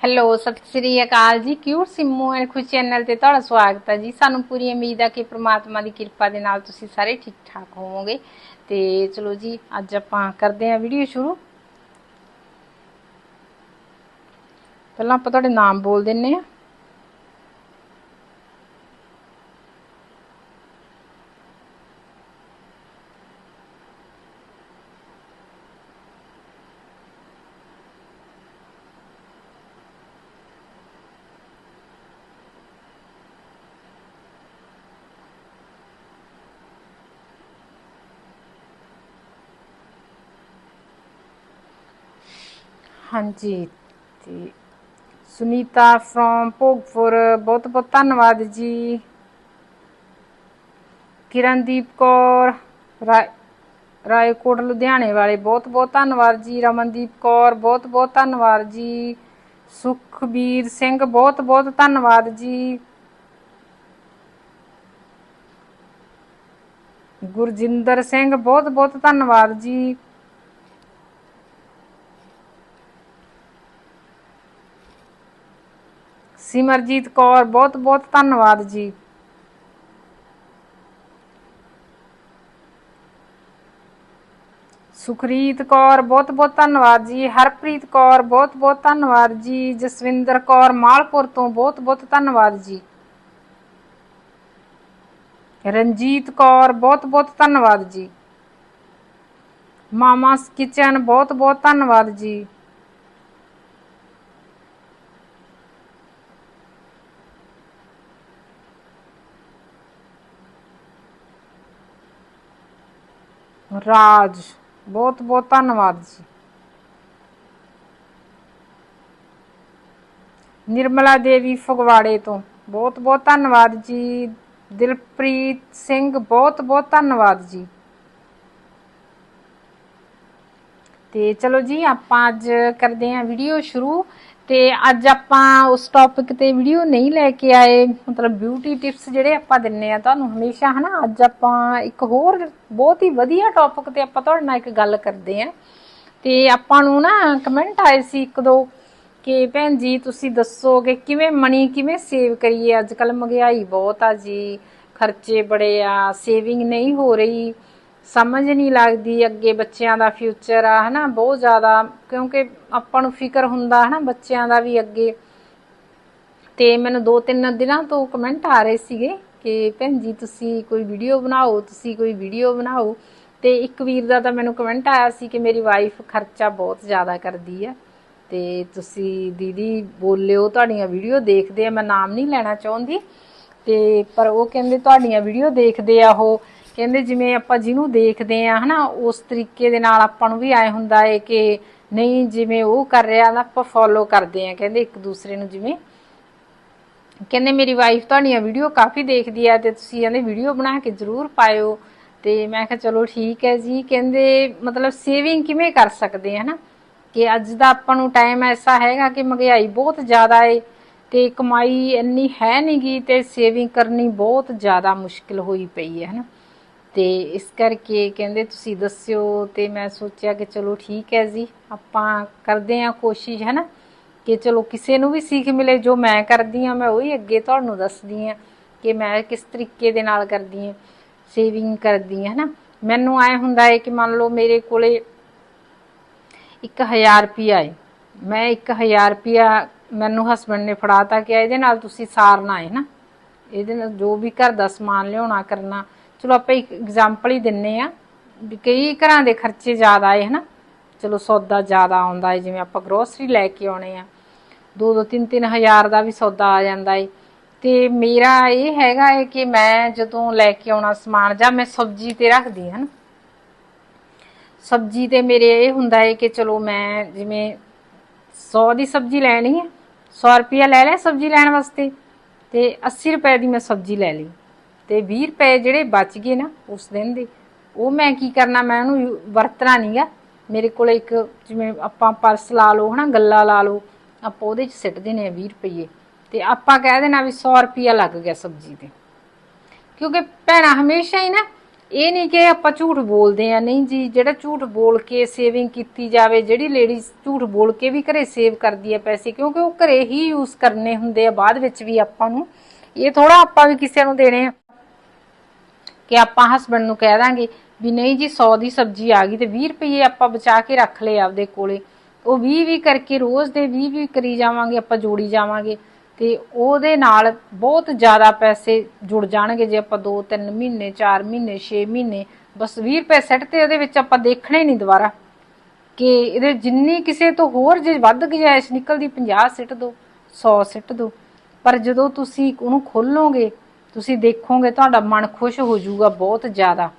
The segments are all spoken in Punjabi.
ਹੈਲੋ, ਸਤਿ ਸ੍ਰੀ ਅਕਾਲ ਜੀ। Cute Simmu and Khush channel ਤੇ ਤੁਹਾਡਾ ਸਵਾਗਤ ਹੈ ਜੀ? ਸਾਨੂੰ ਪੂਰੀ ਉਮੀਦ ਹੈ ਕਿ ਪ੍ਰਮਾਤਮਾ ਦੀ ਕਿਰਪਾ ਦੇ ਨਾਲ ਤੁਸੀਂ ਸਾਰੇ ਠੀਕ ਠਾਕ ਹੋਵੋਗੇ। ਤੇ ਚਲੋ ਜੀ, ਅੱਜ ਆਪਾਂ ਕਰਦੇ ਹਾਂ ਵੀਡੀਓ ਸ਼ੁਰੂ। ਪਹਿਲਾਂ ਆਪਾਂ ਤੁਹਾਡੇ ਨਾਮ ਬੋਲ ਦਿੰਨੇ ਆ। ਹਾਂਜੀ, ਤੇ ਸੁਨੀਤਾ ਫਰੋਮ ਭੋਗਪੁਰ, ਬਹੁਤ ਬਹੁਤ ਧੰਨਵਾਦ ਜੀ। ਕਿਰਨਦੀਪ ਕੌਰ ਰਾ- ਰਾਏਕੋਟ, ਲੁਧਿਆਣੇ ਵਾਲੇ, ਬਹੁਤ ਬਹੁਤ ਧੰਨਵਾਦ ਜੀ। ਰਮਨਦੀਪ ਕੌਰ, ਬਹੁਤ ਬਹੁਤ ਧੰਨਵਾਦ ਜੀ। ਸੁਖਬੀਰ ਸਿੰਘ, ਬਹੁਤ ਬਹੁਤ ਧੰਨਵਾਦ ਜੀ। ਗੁਰਜਿੰਦਰ ਸਿੰਘ, ਬਹੁਤ ਬਹੁਤ ਧੰਨਵਾਦ ਜੀ। ਸਿਮਰਜੀਤ ਕੌਰ, ਬਹੁਤ ਬਹੁਤ ਧੰਨਵਾਦ ਜੀ। ਸੁਖਰੀਤ ਕੌਰ, ਬਹੁਤ ਬਹੁਤ ਧੰਨਵਾਦ ਜੀ। ਹਰਪ੍ਰੀਤ ਕੌਰ, ਬਹੁਤ ਬਹੁਤ ਧੰਨਵਾਦ ਜੀ। ਜਸਵਿੰਦਰ ਕੌਰ, ਮਾਲਪੁਰ ਤੋਂ ਬਹੁਤ ਬਹੁਤ ਧੰਨਵਾਦ ਜੀ। ਰਣਜੀਤ ਕੌਰ, ਬਹੁਤ ਬਹੁਤ ਧੰਨਵਾਦ ਜੀ। ਮਾਮਾਸ ਕਿਚਨ, ਬਹੁਤ ਬਹੁਤ ਧੰਨਵਾਦ ਜੀ। ਰਾਜ, ਬਹੁਤ ਬਹੁਤ ਧੰਨਵਾਦ ਜੀ। ਨਿਰਮਲਾ ਦੇਵੀ ਫਗਵਾੜੇ ਤੋਂ ਬਹੁਤ ਬਹੁਤ ਧੰਨਵਾਦ ਜੀ। ਦਿਲਪ੍ਰੀਤ ਸਿੰਘ, ਬਹੁਤ ਬਹੁਤ ਧੰਨਵਾਦ ਜੀ। ਤੇ ਚਲੋ ਜੀ, ਆਪਾਂ ਅੱਜ ਕਰਦੇ ਹਾਂ ਵੀਡੀਓ ਸ਼ੁਰੂ। ਤੇ ਅੱਜ ਆਪਾਂ ਉਸ ਟੌਪਿਕ ਤੇ ਵੀਡੀਓ ਨਹੀਂ ਲੈ ਕੇ ਆਏ। ਮਤਲਬ ਬਿਊਟੀ ਟਿਪਸ ਜਿਹੜੇ ਆਪਾਂ ਦਿੰਨੇ ਆ ਤੁਹਾਨੂੰ ਹਮੇਸ਼ਾ, ਹਨਾ? ਅੱਜ ਆਪਾਂ ਇੱਕ ਹੋਰ ਬਹੁਤ ਹੀ ਵਧੀਆ ਟੌਪਿਕ ਤੇ ਆਪਾਂ ਤੁਹਾਡੇ ਨਾਲ ਇੱਕ ਗੱਲ ਕਰਦੇ ਆ। ਤੇ ਆਪਾਂ ਨੂੰ ਨਾ ਕਮੈਂਟ ਆਏ ਸੀ ਇੱਕ ਦੋ ਕਿ ਭੈਣ ਜੀ, ਤੁਸੀਂ ਦੱਸੋ ਕਿ ਕਿਵੇਂ ਮਨੀ ਕਿਵੇਂ ਸੇਵ ਕਰੀਏ? ਅੱਜ ਕੱਲ ਮਹਿੰਗਾਈ ਬਹੁਤ ਆ ਜੀ। ਖਰਚੇ ਬੜੇ ਆ ਸੇਵਿੰਗ ਨਹੀਂ ਹੋ ਰਹੀ। ਸਮਝ ਨਹੀਂ ਲੱਗਦੀ ਅੱਗੇ ਬੱਚਿਆਂ ਦਾ ਫਿਊਚਰ ਆ, ਹਨਾ? ਬਹੁਤ ਜ਼ਿਆਦਾ, ਕਿਉਂਕਿ ਆਪਾਂ ਨੂੰ ਫਿਕਰ ਹੁੰਦਾ, ਹਨਾ? ਬੱਚਿਆਂ ਦਾ ਵੀ ਅੱਗੇ। ਤੇ ਮੈਨੂੰ ਦੋ ਤਿੰਨ ਦਿਨਾਂ ਤੋਂ ਕਮੈਂਟ ਆ ਰਹੇ ਸੀਗੇ ਕਿ ਭੈਣ ਜੀ, ਤੁਸੀਂ ਕੋਈ ਵੀਡੀਓ ਬਣਾਓ, ਤੁਸੀਂ ਕੋਈ ਵੀਡੀਓ ਬਣਾਓ। ਤੇ ਇੱਕ ਵੀਰ ਦਾ ਤਾਂ ਮੈਨੂੰ ਕਮੈਂਟ ਆਇਆ ਸੀ ਕਿ ਮੇਰੀ ਵਾਈਫ ਖਰਚਾ ਬਹੁਤ ਜ਼ਿਆਦਾ ਕਰਦੀ ਹੈ ਤੇ ਤੁਸੀਂ ਦੀਦੀ, ਬੋਲਿਓ, ਤੁਹਾਡੀਆਂ ਵੀਡੀਓ ਦੇਖਦੇ ਆ। ਮੈਂ ਨਾਮ ਨਹੀਂ ਲੈਣਾ ਚਾਹੁੰਦੀ। ਤੇ, ਪਰ ਉਹ ਕਹਿੰਦੇ, ਤੁਹਾਡੀਆਂ ਵੀਡੀਓ ਦੇਖਦੇ ਆ ਉਹ। ਕਹਿੰਦੇ ਜਿਵੇਂ ਆਪਾਂ ਜਿਹਨੂੰ ਦੇਖਦੇ ਆ, ਹਨਾ, ਉਸ ਤਰੀਕੇ ਦੇ ਨਾਲ ਆਪਾਂ ਨੂੰ ਵੀ ਆਏ ਹੁੰਦਾ ਏ ਕਿ ਨਹੀਂ, ਜਿਵੇਂ ਉਹ ਕਰ ਰਿਹਾ ਨਾ ਆਪਾਂ ਫੋਲੋ ਕਰਦੇ ਆ। ਕਹਿੰਦੇ ਇੱਕ ਦੂਸਰੇ ਨੂੰ ਜਿਵੇਂ, ਕਹਿੰਦੇ ਮੇਰੀ ਵਾਈਫ ਤੁਹਾਡੀਆਂ ਵੀਡੀਓ ਕਾਫੀ ਦੇਖਦੀ ਆ ਤੇ ਤੁਸੀਂ ਕਹਿੰਦੇ ਵੀਡੀਓ ਬਣਾ ਕੇ ਜ਼ਰੂਰ ਪਾਇਓ। ਤੇ ਮੈਂ ਕਿਹਾ ਚਲੋ ਠੀਕ ਹੈ ਜੀ। ਕਹਿੰਦੇ ਮਤਲਬ ਸੇਵਿੰਗ ਕਿਵੇਂ ਕਰ ਸਕਦੇ ਆ, ਹਨਾ? ਕਿ ਅੱਜ ਦਾ ਆਪਾਂ ਨੂੰ ਟਾਈਮ ਐਸਾ ਹੈਗਾ ਕਿ ਮਹਿੰਗਾਈ ਬਹੁਤ ਜ਼ਿਆਦਾ ਏ ਤੇ ਕਮਾਈ ਇੰਨੀ ਹੈ ਨਹੀਂਗੀ ਤੇ ਸੇਵਿੰਗ ਕਰਨੀ ਬਹੁਤ ਜ਼ਿਆਦਾ ਮੁਸ਼ਕਿਲ ਹੋਈ ਪਈ ਹੈ, ਹਨਾ? ਤੇ ਇਸ ਕਰਕੇ ਕਹਿੰਦੇ ਤੁਸੀਂ ਦੱਸਿਓ ਤੇ ਮੈਂ ਸੋਚਿਆ ਕਿ ਚਲੋ ਠੀਕ ਹੈ ਜੀ, ਆਪਾਂ ਕਰਦੇ ਆਂ ਕੋਸ਼ਿਸ਼, ਹੈ ਨਾ? ਕਿ ਚਲੋ ਕਿਸੇ ਨੂੰ ਵੀ ਸਿੱਖ ਮਿਲੇ, ਜੋ ਮੈਂ ਕਰਦੀ ਆ ਮੈਂ ਉਹੀ ਅੱਗੇ ਤੁਹਾਨੂੰ ਦੱਸਦੀ ਆ ਕਿ ਮੈਂ ਕਿਸ ਤਰੀਕੇ ਦੇ ਨਾਲ ਕਰਦੀ ਆ ਸੇਵਿੰਗ ਕਰਦੀ ਆ ਨਾ? ਮੈਨੂੰ ਐ ਹੁੰਦਾ ਹੈ ਕਿ ਮੰਨ ਲਓ ਮੇਰੇ ਕੋਲੇ 1000 ਰੁਪਿਆ ਹੈ, ਮੈਂ 1000 ਰੁਪਿਆ ਮੈਨੂੰ ਹਸਬੰਡ ਨੇ ਫੜਾਤਾ ਕਿ ਇਹਦੇ ਨਾਲ ਤੁਸੀਂ ਸਾਰਨਾ ਹੈ ਨਾ? ਇਹਦੇ ਨਾਲ ਜੋ ਵੀ ਘਰ ਦਾ ਸਮਾਨ ਲਿਆਉਣਾ, ਕਰਨਾ ਚਲੋ ਆਪਾਂ ਇੱਕ ਐਗਜ਼ਾਮਪਲ ਹੀ ਦਿੰਨੇ ਆ ਵੀ ਕਈ ਘਰਾਂ ਦੇ ਖਰਚੇ ਜ਼ਿਆਦਾ ਆਏ ਹਨਾ? ਚਲੋ ਸੌਦਾ ਜ਼ਿਆਦਾ ਆਉਂਦਾ ਹੈ ਜਿਵੇਂ ਆਪਾਂ ਗਰੋਸਰੀ ਲੈ ਕੇ ਆਉਣੇ ਆ। 2-2 3-3 ਹਜ਼ਾਰ ਦਾ ਵੀ ਸੌਦਾ ਆ ਜਾਂਦਾ ਹੈ ਤੇ ਮੇਰਾ ਇਹ ਹੈਗਾ ਹੈ ਕਿ ਮੈਂ ਜਦੋਂ ਲੈ ਕੇ ਆਉਣਾ ਸਮਾਨ ਜਾਂ ਮੈਂ ਸਬਜ਼ੀ ਤੇ ਰੱਖਦੀ ਹਾਂ ਸਬਜ਼ੀ ਤੇ ਮੇਰੇ ਇਹ ਹੁੰਦਾ ਹੈ ਕਿ ਚਲੋ ਮੈਂ ਜਿਵੇਂ 100 ਦੀ ਸਬਜ਼ੀ ਲੈਣੀ ਹੈ 100 ਰੁਪਿਆ ਲੈ ਲਿਆ ਸਬਜ਼ੀ ਲੈਣ ਵਾਸਤੇ ਤੇ 80 ਰੁਪਏ ਦੀ ਮੈਂ ਸਬਜ਼ੀ ਲੈ ਲਈ। ਤੇ 20 ਰੁਪਏ ਜਿਹੜੇ ਬਚ ਗਏ ਨਾ ਉਸ ਦਿਨ ਦੇ, ਉਹ ਮੈਂ ਕੀ ਕਰਨਾ, ਮੈਂ ਉਹਨੂੰ ਯੂ- ਵਰਤਣਾ ਨਹੀਂਗਾ ਮੇਰੇ ਕੋਲ ਇੱਕ ਜਿਵੇਂ ਆਪਾਂ ਪਰਸ ਲਾ ਲਓ, ਹਨਾ, ਗੱਲਾ ਲਾ ਲਓ, ਆਪਾਂ ਉਹਦੇ 'ਚ ਸਿੱਟ ਦੇਣੇ ਆ 20 ਰੁਪਏ। ਤੇ ਆਪਾਂ ਕਹਿ ਦੇਣਾ ਵੀ 100 ਰੁਪਿਆ ਲੱਗ ਗਿਆ ਸਬਜ਼ੀ ਤੇ। ਕਿਉਂਕਿ ਭੈਣਾਂ ਹਮੇਸ਼ਾ ਹੀ ਨਾ ਇਹ ਨਹੀਂ ਕਿ ਆਪਾਂ ਝੂਠ ਬੋਲਦੇ ਆ, ਨਹੀਂ ਜੀ, ਜਿਹੜਾ ਝੂਠ ਬੋਲ ਕੇ ਸੇਵਿੰਗ ਕੀਤੀ ਜਾਵੇ, ਜਿਹੜੀ ਲੇਡੀਜ਼ ਝੂਠ ਬੋਲ ਕੇ ਵੀ ਘਰੇ ਸੇਵ ਕਰਦੀ ਹੈ ਪੈਸੇ, ਕਿਉਂਕਿ ਉਹ ਘਰੇ ਹੀ ਯੂਜ਼ ਕਰਨੇ ਹੁੰਦੇ ਆ, ਬਾਅਦ ਵਿੱਚ ਵੀ ਆਪਾਂ ਨੂੰ। ਇਹ ਥੋੜਾ ਆਪਾਂ ਵੀ ਕਿਸੇ ਨੂੰ ਦੇਣੇ ਆ। ਕਿ ਆਪਾਂ ਹਸਬੰਡ ਨੂੰ ਕਹਿ ਦਾਂਗੇ ਵੀ ਨਹੀਂ ਜੀ 100 ਦੀ ਸਬਜ਼ੀ ਆ ਗਈ ਤੇ 20 ਰੁਪਏ ਆਪਾਂ ਬਚਾ ਕੇ ਰੱਖ ਲਏ ਆਪਦੇ ਕੋਲੇ। ਉਹ 20 20 ਕਰਕੇ ਰੋਜ਼ ਦੇ 20 20 ਕਰੀ ਜਾਵਾਂਗੇ, ਆਪਾਂ ਜੋੜੀ ਜਾਵਾਂਗੇ ਤੇ ਉਹਦੇ ਨਾਲ ਬਹੁਤ ਜ਼ਿਆਦਾ ਪੈਸੇ ਜੁੜ ਜਾਣਗੇ ਜੇ ਆਪਾਂ 2 3 ਮਹੀਨੇ 4 ਮਹੀਨੇ 6 ਮਹੀਨੇ, ਬਸ 20 ਰੁਪਏ ਸੈੱਟ ਤੇ ਉਹਦੇ ਵਿੱਚ ਆਪਾਂ ਦੇਖਣੇ ਨਹੀਂ ਦੁਬਾਰਾ ਕਿ ਇਹਦੇ ਜਿੰਨੀ ਕਿਸੇ ਤੋਂ ਹੋਰ ਜੇ ਵੱਧ ਗੁੰਜਾਇਸ਼ ਨਿਕਲਦੀ 50 ਸਿੱਟ ਦੋ 100 ਸਿੱਟ ਦੋ। ਪਰ ਜਦੋਂ ਤੁਸੀਂ ਉਹਨੂੰ ਖੋਲੋਗੇ ਤੁਸੀਂ ਦੇਖੋਗੇ ਤੁਹਾਡਾ ਮਨ ਖੁਸ਼ ਹੋ ਜਾਊਗਾ ਬਹੁਤ ਜ਼ਿਆਦਾ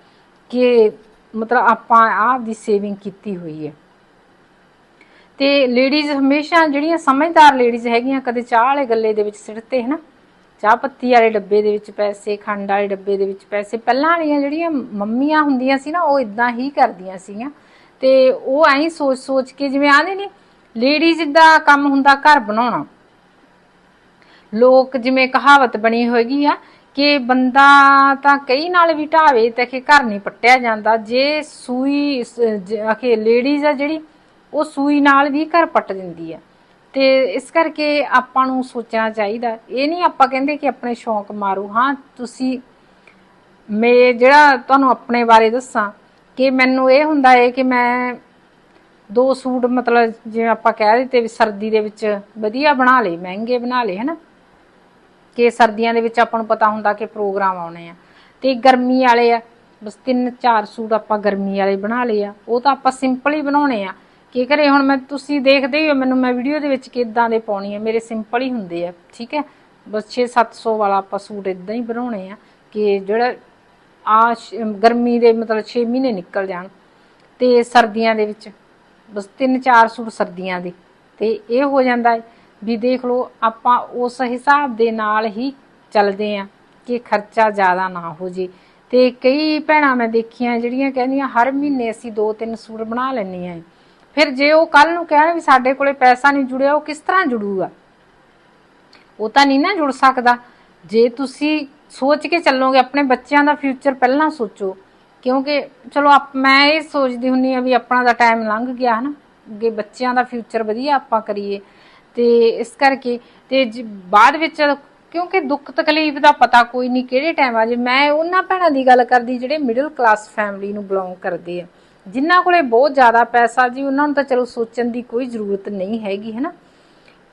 ਕਿ ਮਤਲਬ ਆਪਾਂ ਆਪ ਦੀ ਸੇਵਿੰਗ ਕੀਤੀ ਹੋਈ ਹੈ। ਤੇ ਲੇਡੀਜ਼ ਹਮੇਸ਼ਾ ਜਿਹੜੀਆਂ ਸਮਝਦਾਰ ਲੇਡੀਜ਼ ਹੈਗੀਆਂ, ਕਦੇ ਚਾਹ ਵਾਲੇ ਗੱਲੇ ਦੇ ਵਿੱਚ ਸਿੱਟਦੇ ਹਨਾ? ਚਾਹ ਪੱਤੀ ਵਾਲੇ ਡੱਬੇ ਦੇ ਵਿੱਚ ਪੈਸੇ, ਖੰਡ ਵਾਲੇ ਡੱਬੇ ਦੇ ਵਿੱਚ ਪੈਸੇ, ਪਹਿਲਾਂ ਵਾਲੀਆਂ ਜਿਹੜੀਆਂ ਮੰਮੀਆਂ ਹੁੰਦੀਆਂ ਸੀ ਨਾ, ਉਹ ਇਦਾਂ ਹੀ ਕਰਦੀਆਂ ਸੀਗੀਆਂ। ਤੇ ਉਹ ਐਂ ਸੋਚ ਸੋਚ ਕੇ ਜਿਵੇਂ ਆਂਦੇ ਨੇ ਲੇਡੀਜ਼ ਦਾ ਕੰਮ ਹੁੰਦਾ ਘਰ ਬਣਾਉਣਾ। ਲੋਕ ਜਿਵੇਂ ਕਹਾਵਤ ਬਣੀ ਹੋਏਗੀ ਆ ਕਿ ਬੰਦਾ ਤਾਂ ਕਈ ਨਾਲ ਵੀ ਢਾਵੇ ਤੇ ਕਿ ਘਰ ਨਹੀਂ ਪੱਟਿਆ ਜਾਂਦਾ। ਜੇ ਸੂਈ ਅਖੇ ਲੇਡੀਜ਼ ਆ ਜਿਹੜੀ, ਉਹ ਸੂਈ ਨਾਲ ਵੀ ਘਰ ਪੱਟ ਦਿੰਦੀ ਆ। ਤੇ ਇਸ ਕਰਕੇ ਆਪਾਂ ਨੂੰ ਸੋਚਣਾ ਚਾਹੀਦਾ। ਇਹ ਨਹੀਂ ਆਪਾਂ ਕਹਿੰਦੇ ਕਿ ਆਪਣੇ ਸ਼ੌਂਕ ਮਾਰੋ। ਹਾਂ, ਤੁਸੀਂ ਮੈਂ, ਜਿਹੜਾ ਤੁਹਾਨੂੰ ਆਪਣੇ ਬਾਰੇ ਦੱਸਾਂ, ਕਿ ਮੈਨੂੰ ਇਹ ਹੁੰਦਾ ਹੈ ਕਿ ਮੈਂ ਦੋ ਸੂਟ ਮਤਲਬ ਜਿਵੇਂ ਆਪਾਂ ਕਹਿ ਦਿੱਤੇ ਵੀ ਸਰਦੀ ਦੇ ਵਿੱਚ ਵਧੀਆ ਬਣਾ ਲਏ, ਮਹਿੰਗੇ ਬਣਾ ਲਏ, ਹਨਾ? ਕਿ ਸਰਦੀਆਂ ਦੇ ਵਿੱਚ ਆਪਾਂ ਨੂੰ ਪਤਾ ਹੁੰਦਾ ਕਿ ਪ੍ਰੋਗਰਾਮ ਆਉਣੇ ਆ। ਤੇ ਗਰਮੀ ਵਾਲੇ ਆ, ਬਸ ਤਿੰਨ ਚਾਰ ਸੂਟ ਆਪਾਂ ਗਰਮੀ ਵਾਲੇ ਬਣਾ ਲਏ ਆ। ਉਹ ਤਾਂ ਆਪਾਂ ਸਿੰਪਲ ਹੀ ਬਣਾਉਣੇ ਆ। ਕੀ ਕਰੇ, ਹੁਣ ਮੈਂ, ਤੁਸੀਂ ਦੇਖਦੇ ਹੀ ਹੋ ਮੈਨੂੰ, ਮੈਂ ਵੀਡੀਓ ਦੇ ਵਿੱਚ ਕਿਦਾਂ ਦੇ ਪਾਉਣੀ ਆ। ਮੇਰੇ ਸਿੰਪਲ ਹੀ ਹੁੰਦੇ ਆ, ਠੀਕ ਹੈ? ਬਸ 6-700 ਵਾਲਾ ਆਪਾਂ ਸੂਟ ਇਦਾਂ ਹੀ ਬਣਾਉਣੇ ਆ ਕਿ ਜਿਹੜਾ ਆ ਗਰਮੀ ਦੇ ਮਤਲਬ 6 ਮਹੀਨੇ ਨਿਕਲ ਜਾਣ। ਤੇ ਸਰਦੀਆਂ ਦੇ ਵਿੱਚ ਬਸ 3-4 ਸੂਟ ਸਰਦੀਆਂ ਦੇ। ਤੇ ਇਹ ਹੋ ਜਾਂਦਾ ਹੈ ਵੀ ਦੇਖ ਲਓ, ਆਪਾਂ ਉਸ ਹਿਸਾਬ ਦੇ ਨਾਲ ਹੀ ਚੱਲਦੇ ਆ ਕਿ ਖਰਚਾ ਜ਼ਿਆਦਾ ਨਾ ਹੋ ਜੇ। ਤੇ ਕਈ ਭੈਣਾਂ ਮੈਂ ਦੇਖੀਆਂ ਜਿਹੜੀਆਂ ਕਹਿੰਦੀਆਂ, ਹਰ ਮਹੀਨੇ ਅਸੀਂ 2-3 ਸੂਟ ਬਣਾ ਲੈਂਦੀਆਂ ਆ। ਫਿਰ ਜੇ ਉਹ ਕੱਲ ਨੂੰ ਕਹਿਣ ਵੀ ਸਾਡੇ ਕੋਲੇ ਪੈਸਾ ਨਹੀਂ ਜੁੜਿਆ, ਉਹ ਕਿਸ ਤਰ੍ਹਾਂ ਜੁੜੂਗਾ? ਉਹ ਤਾਂ ਨਹੀਂ ਨਾ ਜੁੜ ਸਕਦਾ। ਜੇ ਤੁਸੀਂ ਸੋਚ ਕੇ ਚੱਲੋਗੇ, ਆਪਣੇ ਬੱਚਿਆਂ ਦਾ ਫਿਊਚਰ ਪਹਿਲਾਂ ਸੋਚੋ। ਕਿਉਂਕਿ ਚਲੋ ਮੈਂ ਇਹ ਸੋਚਦੀ ਹੁੰਨੀ ਆ ਵੀ ਆਪਣਾ ਦਾ ਟਾਈਮ ਲੰਘ ਗਿਆ, ਹਨਾ। ਅੱਗੇ ਬੱਚਿਆਂ ਦਾ ਫਿਊਚਰ ਵਧੀਆ ਆਪਾਂ ਕਰੀਏ। ਤੇ ਇਸ ਕਰਕੇ ਤੇ ਬਾਅਦ ਵਿੱਚ ਕਿਉਂਕਿ ਦੁੱਖ ਤਕਲੀਫ ਦਾ ਪਤਾ ਕੋਈ ਨਹੀਂ ਕਿਹੜੇ ਟਾਈਮ ਆ ਜੇ। ਮੈਂ ਉਹਨਾਂ ਭੈਣਾਂ ਦੀ ਗੱਲ ਕਰਦੀ ਜਿਹੜੇ ਮਿਡਲ ਕਲਾਸ ਫੈਮਿਲੀ ਨੂੰ ਬਿਲੋਂਗ ਕਰਦੇ ਆ। ਜਿਨ੍ਹਾਂ ਕੋਲੇ ਬਹੁਤ ਜ਼ਿਆਦਾ ਪੈਸਾ ਜੀ, ਉਹਨਾਂ ਨੂੰ ਤਾਂ ਚਲੋ ਸੋਚਣ ਦੀ ਕੋਈ ਜ਼ਰੂਰਤ ਨਹੀਂ ਹੈਗੀ ਹੈ ਨਾ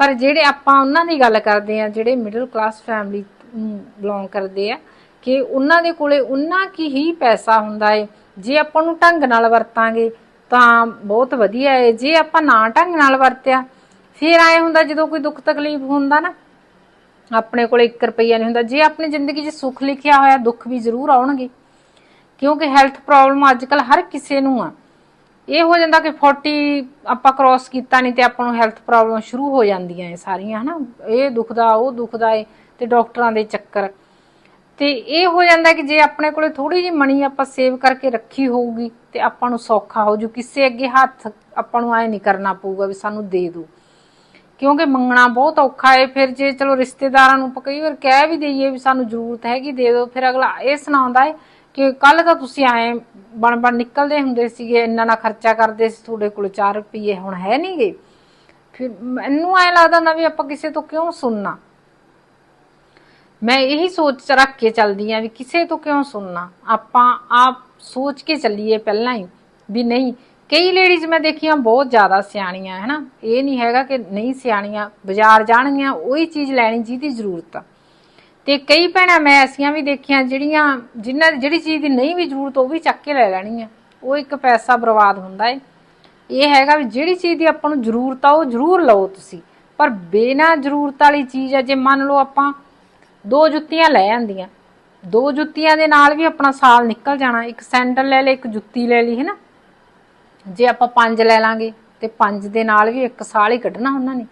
ਪਰ ਜਿਹੜੇ ਆਪਾਂ ਉਹਨਾਂ ਦੀ ਗੱਲ ਕਰਦੇ ਆ, ਜਿਹੜੇ ਮਿਡਲ ਕਲਾਸ ਫੈਮਿਲੀ ਬਿਲੋਂਗ ਕਰਦੇ ਆ, ਕਿ ਉਹਨਾਂ ਦੇ ਕੋਲੇ ਉਹਨਾਂ ਕੀ ਹੀ ਪੈਸਾ ਹੁੰਦਾ ਏ। ਜੇ ਆਪਾਂ ਨੂੰ ਢੰਗ ਨਾਲ ਵਰਤਾਂਗੇ ਤਾਂ ਬਹੁਤ ਵਧੀਆ ਏ। ਜੇ ਆਪਾਂ ਨਾ ਢੰਗ ਨਾਲ ਵਰਤਿਆ ਫਿਰ ਆਏ ਹੁੰਦਾ ਜਦੋਂ ਕੋਈ ਦੁੱਖ ਤਕਲੀਫ ਹੁੰਦਾ ਨਾ, ਆਪਣੇ ਕੋਲ 1 ਰੁਪਈਆ ਨਹੀਂ ਹੁੰਦਾ। ਜੇ ਆਪਣੀ ਜ਼ਿੰਦਗੀ 'ਚ ਸੁੱਖ ਲਿਖਿਆ ਹੋਇਆ, ਦੁੱਖ ਵੀ ਜ਼ਰੂਰ ਆਉਣਗੇ। ਕਿਉਂਕਿ ਹੈਲਥ ਪ੍ਰੋਬਲਮ ਅੱਜ ਕੱਲ ਹਰ ਕਿਸੇ ਨੂੰ ਆ। ਇਹ ਹੋ ਜਾਂਦਾ ਕਿ 40 ਆਪਾਂ ਕ੍ਰਾਸ ਕੀਤਾ ਨਹੀਂ ਤੇ ਆਪਾਂ ਨੂੰ ਹੈਲਥ ਪ੍ਰੋਬਲਮ ਸ਼ੁਰੂ ਹੋ ਜਾਂਦੀਆਂ ਇਹ ਸਾਰੀਆਂ, ਹਨਾ। ਇਹ ਦੁਖਦਾ ਉਹ ਦੁਖਦਾ ਏ ਤੇ ਡਾਕਟਰਾਂ ਦੇ ਚੱਕਰ। ਤੇ ਇਹ ਹੋ ਜਾਂਦਾ ਕਿ ਜੇ ਆਪਣੇ ਕੋਲੇ ਥੋੜੀ ਜਿਹੀ ਮਣੀ ਆਪਾਂ ਸੇਵ ਕਰਕੇ ਰੱਖੀ ਹੋਊਗੀ ਤੇ ਆਪਾਂ ਨੂੰ ਸੌਖਾ ਹੋ ਜੂ। ਕਿਸੇ ਅੱਗੇ ਹੱਥ ਆਪਾਂ ਨੂੰ ਐ ਨਹੀਂ ਕਰਨਾ ਪਊਗਾ ਵੀ ਸਾਨੂੰ ਦੇ ਦਿਓ ਕਿਉਂਕਿ ਮੰਗਣਾ ਬਹੁਤ ਔਖਾ ਏ, ਫਿਰ ਜੇ ਚਲੋ ਰਿਸ਼ਤੇਦਾਰਾਂ ਨੂੰ ਕਈ ਵਾਰ ਕਹਿ ਵੀ ਦਈਏ ਵੀ ਸਾਨੂੰ ਜ਼ਰੂਰਤ ਹੈਗੀ, ਦੇ ਦਿਓ, ਫਿਰ ਅਗਲਾ ਇਹ ਸੁਣਾਉਂਦਾ ਏ ਕਿ ਕੱਲ ਤਾਂ ਤੁਸੀਂ ਆਏ ਬਣ ਬਣ ਨਿਕਲਦੇ ਹੁੰਦੇ ਸੀਗੇ, ਇੰਨਾ ਨਾ ਖਰਚਾ ਕਰਦੇ ਸੀ, ਤੁਹਾਡੇ ਕੋਲ 4 ਰੁਪਏ ਹੁਣ ਹੈ ਨਹੀਂਗੇ ਫਿਰ ਮੈਨੂੰ ਐ ਲੱਗਦਾ ਨਾ ਵੀ ਆਪਾਂ ਕਿਸੇ ਤੋਂ ਕਿਉਂ ਸੁਣਨਾ? ਮੈਂ ਇਹੀ ਸੋਚ ਚ ਰੱਖ ਕੇ ਚੱਲਦੀ ਆ ਵੀ ਕਿਸੇ ਤੋਂ ਕਿਉਂ ਸੁਣਨਾ? ਆਪਾਂ ਆਪ ਸੋਚ ਕੇ ਚੱਲੀਏ ਪਹਿਲਾਂ ਹੀ, ਵੀ ਨਹੀਂ ਕਈ ਲੇਡੀਜ਼ ਮੈਂ ਦੇਖੀਆਂ ਬਹੁਤ ਜ਼ਿਆਦਾ ਸਿਆਣੀਆਂ ਹੈ ਇਹ ਨਹੀਂ ਹੈਗਾ ਕਿ ਨਹੀਂ ਸਿਆਣੀਆਂ, ਬਾਜ਼ਾਰ ਜਾਣਗੀਆਂ, ਉਹੀ ਚੀਜ਼ ਲੈਣੀ ਜਿਹਦੀ ਜ਼ਰੂਰਤ ਆ। ਤੇ ਕਈ ਭੈਣਾਂ ਮੈਂ ਐਸੀਆਂ ਵੀ ਦੇਖੀਆਂ ਜਿਹੜੀਆਂ, ਜਿਨ੍ਹਾਂ ਜਿਹੜੀ ਚੀਜ਼ ਦੀ ਨਹੀਂ ਵੀ ਜ਼ਰੂਰਤ, ਉਹ ਵੀ ਚੱਕ ਕੇ ਲੈ ਲੈਣੀ ਆ। ਉਹ ਇੱਕ ਪੈਸਾ ਬਰਬਾਦ ਹੁੰਦਾ ਏ। ਇਹ ਹੈਗਾ ਵੀ ਜਿਹੜੀ ਚੀਜ਼ ਦੀ ਆਪਾਂ ਨੂੰ ਜ਼ਰੂਰਤ ਆ, ਉਹ ਜ਼ਰੂਰ ਲਓ ਤੁਸੀਂ। ਪਰ ਬੇਨਾ ਜ਼ਰੂਰਤ ਵਾਲੀ ਚੀਜ਼ ਆ, ਜੇ ਮੰਨ ਲਓ ਆਪਾਂ ਦੋ ਜੁੱਤੀਆਂ ਲੈ ਆਂਦੀਆਂ, ਦੋ ਜੁੱਤੀਆਂ ਦੇ ਨਾਲ ਵੀ ਆਪਣਾ ਸਾਲ ਨਿਕਲ ਜਾਣਾ, ਇੱਕ ਸੈਂਡਲ ਲੈ ਲੈ ਇੱਕ ਜੁੱਤੀ ਲੈ ਲਈ ਹੈ ਨਾ ਜੇ ਆਪਾਂ ਪੰਜ ਲੈ ਲਾਂਗੇ ਤੇ ਪੰਜ ਦੇ ਨਾਲ ਵੀ ਇੱਕ ਸਾਲ ਹੀ ਕੱਢਣਾ ਉਹਨਾਂ ਨੇ।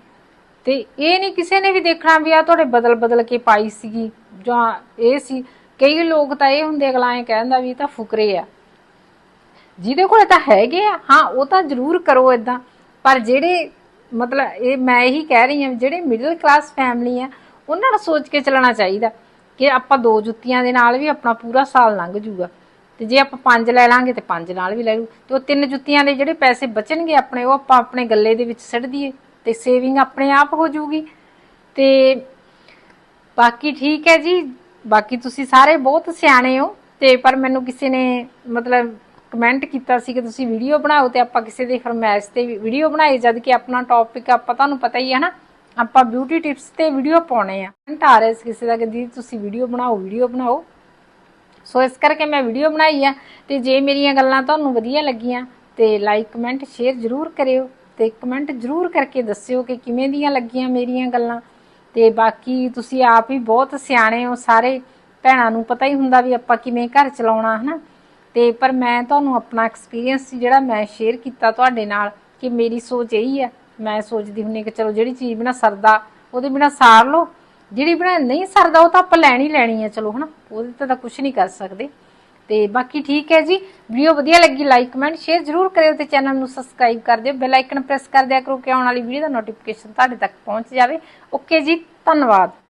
ਤੇ ਇਹ ਨਹੀਂ ਕਿਸੇ ਨੇ ਵੀ ਦੇਖਣਾ ਵੀ ਆ ਤੁਹਾਡੇ ਬਦਲ ਬਦਲ ਕੇ ਪਾਈ ਸੀਗੀ, ਜਾਂ ਇਹ ਸੀ। ਕਈ ਲੋਕ ਤਾਂ ਇਹ ਹੁੰਦੇ, ਅਗਲਾ ਐ ਕਹਿੰਦਾ ਵੀ ਤਾਂ ਫੁਕਰੇ ਆ। ਜਿਹਦੇ ਕੋਲ ਤਾਂ ਹੈਗੇ ਆ, ਹਾਂ, ਉਹ ਤਾਂ ਜ਼ਰੂਰ ਕਰੋ ਇਦਾਂ ਪਰ ਜਿਹੜੇ, ਮਤਲਬ ਇਹ ਮੈਂ ਇਹੀ ਕਹਿ ਰਹੀ ਹਾਂ, ਜਿਹੜੇ ਮਿਡਲ ਕਲਾਸ ਫੈਮਿਲੀ ਆ, ਉਹਨਾਂ ਨੂੰ ਸੋਚ ਕੇ ਚੱਲਣਾ ਚਾਹੀਦਾ ਕਿ ਆਪਾਂ ਦੋ ਜੁੱਤੀਆਂ ਦੇ ਨਾਲ ਵੀ ਆਪਣਾ ਪੂਰਾ ਸਾਲ ਲੰਘ ਜੂਗਾ। ਤੇ ਜੇ ਆਪਾਂ ਪੰਜ ਲੈ ਲਾਂਗੇ ਤੇ ਪੰਜ ਨਾਲ ਵੀ ਲੈ ਲੂ ਤੇ ਉਹ ਤਿੰਨ ਜੁੱਤੀਆਂ ਦੇ ਜਿਹੜੇ ਪੈਸੇ ਬਚਣਗੇ ਆਪਣੇ, ਉਹ ਆਪਾਂ ਆਪਣੇ ਗੱਲੇ ਦੇ ਵਿੱਚ ਸਿੱਟ ਦਈਏ ਤੇ ਸੇਵਿੰਗ ਆਪਣੇ ਆਪ ਹੋ ਜਾਊਗੀ। ਤੇ ਬਾਕੀ ਠੀਕ ਹੈ ਜੀ। ਬਾਕੀ ਤੁਸੀਂ ਸਾਰੇ ਬਹੁਤ ਸਿਆਣੇ ਹੋ। ਤੇ ਪਰ ਮੈਨੂੰ ਕਿਸੇ ਨੇ ਮਤਲਬ ਕਮੈਂਟ ਕੀਤਾ ਸੀ ਕਿ ਤੁਸੀਂ ਵੀਡੀਓ ਬਣਾਓ ਤੇ ਆਪਾਂ ਕਿਸੇ ਦੇ ਫਰਮਾਇਸ਼ ਤੇ ਵੀਡੀਓ ਬਣਾਈ ਜਦ ਕਿ ਆਪਣਾ ਟੌਪਿਕ ਆਪਾਂ ਤੁਹਾਨੂੰ ਪਤਾ ਹੀ ਹੈ ਨਾ, ਆਪਾਂ ਬਿਊਟੀ ਟਿਪਸ ਤੇ ਵੀਡੀਓ ਪਾਉਣੇ ਆ। ਕਮੈਂਟ ਆ ਰਿਹਾ ਸੀ ਕਿਸੇ ਦਾ ਕਿ ਦੀਦੀ ਤੁਸੀਂ ਵੀਡੀਓ ਬਣਾਓ ਵੀਡੀਓ ਬਣਾਓ। ਸੋ ਇਸ ਕਰਕੇ ਮੈਂ ਵੀਡੀਓ ਬਣਾਈ ਆ ਤੇ ਜੇ ਮੇਰੀਆਂ ਗੱਲਾਂ ਤੁਹਾਨੂੰ ਵਧੀਆ ਲੱਗੀਆਂ ਤੇ ਲਾਈਕ, ਕਮੈਂਟ, ਸ਼ੇਅਰ ਜ਼ਰੂਰ ਕਰਿਓ ਤੇ ਕਮੈਂਟ ਜ਼ਰੂਰ ਕਰਕੇ ਦੱਸਿਓ ਕਿ ਕਿਵੇਂ ਦੀਆਂ ਲੱਗੀਆਂ ਮੇਰੀਆਂ ਗੱਲਾਂ। ਤੇ ਬਾਕੀ ਤੁਸੀਂ ਆਪ ਹੀ ਬਹੁਤ ਸਿਆਣੇ ਹੋ, ਸਾਰੇ ਭੈਣਾਂ ਨੂੰ ਪਤਾ ਹੀ ਹੁੰਦਾ ਵੀ ਆਪਾਂ ਕਿਵੇਂ ਘਰ ਚਲਾਉਣਾ, ਹਨਾ? ਤੇ ਪਰ ਮੈਂ ਤੁਹਾਨੂੰ ਆਪਣਾ ਐਕਸਪੀਰੀਅੰਸ ਜਿਹੜਾ ਮੈਂ ਸ਼ੇਅਰ ਕੀਤਾ ਤੁਹਾਡੇ ਨਾਲ ਕਿ ਮੇਰੀ ਸੋਚ ਇਹੀ ਆ। ਮੈਂ ਸੋਚਦੀ ਹੁੰਨੀ ਕਿ ਚਲੋ ਜਿਹੜੀ ਚੀਜ਼ ਬਿਨਾ ਸਰਦਾ ਉਹਦੇ ਬਿਨਾ ਸਾਰ ਲਓ। ਜਿਹੜੀ ਬਣਾ ਨਹੀਂ ਸਰਦਾ, ਉਹ ਤਾਂ ਆਪਾਂ ਲੈਣੀ ਲੈਣੀ ਹੈ ਚਲੋ ਹਨਾ। ਉਹਦੇ ਤੇ ਤਾਂ ਕੁਝ ਨਹੀਂ ਕਰ ਸਕਦੇ। ਤੇ ਬਾਕੀ ਠੀਕ ਹੈ ਜੀ। ਵੀਡੀਓ ਵਧੀਆ ਲੱਗੀ ਲਾਈਕ ਕਮੈਂਟ ਸ਼ੇਅਰ ਜ਼ਰੂਰ ਕਰਿਓ ਤੇ ਚੈਨਲ ਨੂੰ ਸਬਸਕ੍ਰਾਈਬ ਕਰ ਦਿਓ। ਬੈਲ ਆਈਕਨ ਪ੍ਰੈਸ ਕਰ ਦਿਆ ਕਰੋ ਕਿ ਆਉਣ ਵਾਲੀ ਵੀਡੀਓ ਦਾ ਨੋਟੀਫਿਕੇਸ਼ਨ ਤੁਹਾਡੇ ਤੱਕ ਪਹੁੰਚ ਜਾਵੇ। ਓਕੇ ਜੀ, ਧੰਨਵਾਦ।